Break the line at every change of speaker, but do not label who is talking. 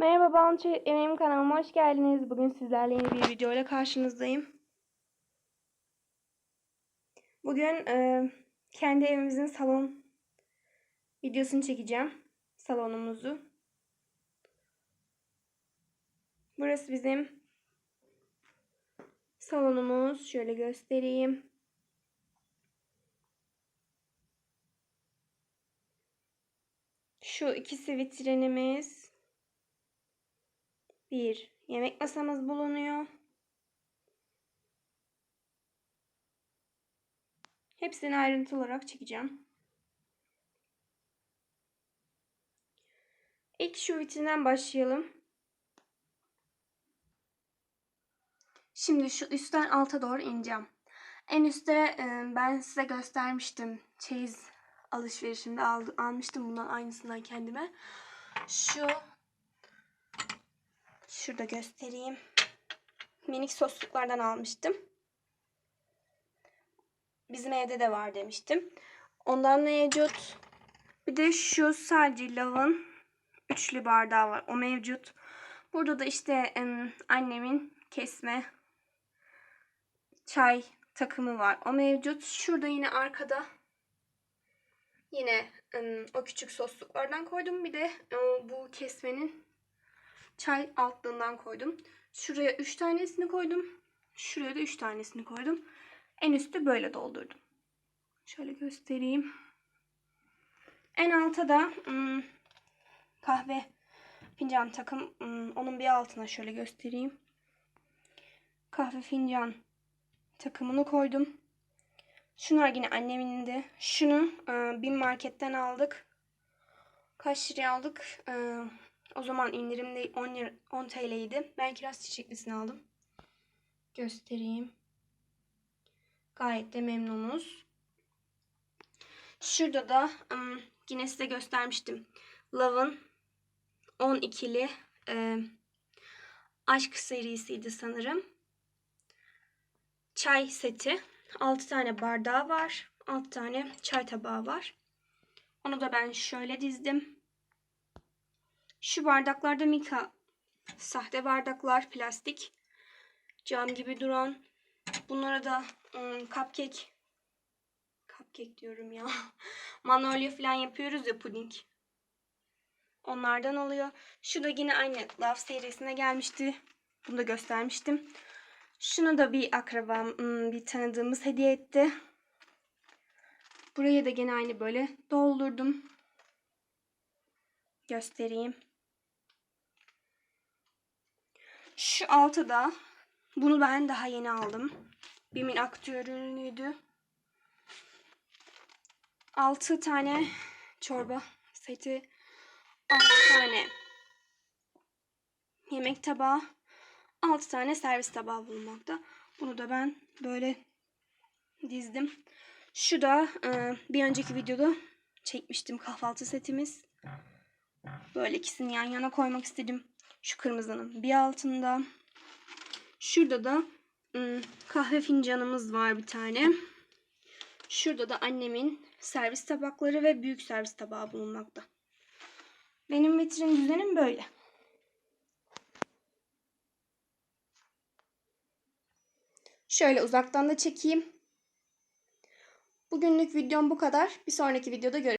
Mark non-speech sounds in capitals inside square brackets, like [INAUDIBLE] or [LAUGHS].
Merhaba Balçı Emeğim kanalıma hoş geldiniz. Bugün sizlerle yeni bir video ile karşınızdayım. Bugün e, kendi evimizin salon videosunu çekeceğim. Salonumuzu. Burası bizim salonumuz. Şöyle göstereyim. Şu ikisi vitrinimiz. Bir yemek masamız bulunuyor. Hepsini ayrıntı olarak çekeceğim. İlk şu vitrinden başlayalım. Şimdi şu üstten alta doğru ineceğim. En üstte e, ben size göstermiştim. Çeyiz alışverişimde almıştım bundan aynısından kendime. Şu Şurada göstereyim. Minik sosluklardan almıştım. Bizim evde de var demiştim. Ondan mevcut. Bir de şu sadece lavın üçlü bardağı var. O mevcut. Burada da işte em, annemin kesme çay takımı var. O mevcut. Şurada yine arkada yine o küçük sosluklardan koydum. Bir de bu kesmenin çay altlığından koydum. Şuraya 3 tanesini koydum. Şuraya da 3 tanesini koydum. En üstü böyle doldurdum. Şöyle göstereyim. En alta da ım, kahve fincan takım. ım, onun bir altına şöyle göstereyim. Kahve fincan takımını koydum. Şunlar yine annemin. Şunu e, bin marketten aldık. Kaç liraya aldık? E, o zaman indirimde 10, lira, 10 TL'ydi. Ben kiraz çiçeklisini aldım. Göstereyim. Gayet de memnunuz. Şurada da ım, yine size göstermiştim. Love'ın 12'li e, aşk serisiydi sanırım. Çay seti. 6 tane bardağı var. 6 tane çay tabağı var. Onu da ben şöyle dizdim. Şu bardaklarda Mika. Sahte bardaklar plastik cam gibi duran. Bunlara da ım, cupcake. Cupcake diyorum ya. [LAUGHS] Manolya falan yapıyoruz ya puding. Onlardan oluyor. Şu da yine aynı Love serisine gelmişti. Bunu da göstermiştim. Şunu da bir akrabam bir tanıdığımız hediye etti. Buraya da gene aynı böyle doldurdum. Göstereyim Şu altıda bunu ben daha yeni aldım. Bimin aktüel ürünüydü. 6 tane çorba seti. 6 tane yemek tabağı. 6 tane servis tabağı bulunmakta. Bunu da ben böyle dizdim. Şu da e, bir önceki videoda çekmiştim kahvaltı setimiz. Böyle ikisini yan yana koymak istedim. Şu kırmızının bir altında. Şurada da ım, kahve fincanımız var bir tane. Şurada da annemin servis tabakları ve büyük servis tabağı bulunmakta. Benim vitrin düzenim böyle. Şöyle uzaktan da çekeyim. Bugünlük videom bu kadar. Bir sonraki videoda görüşürüz.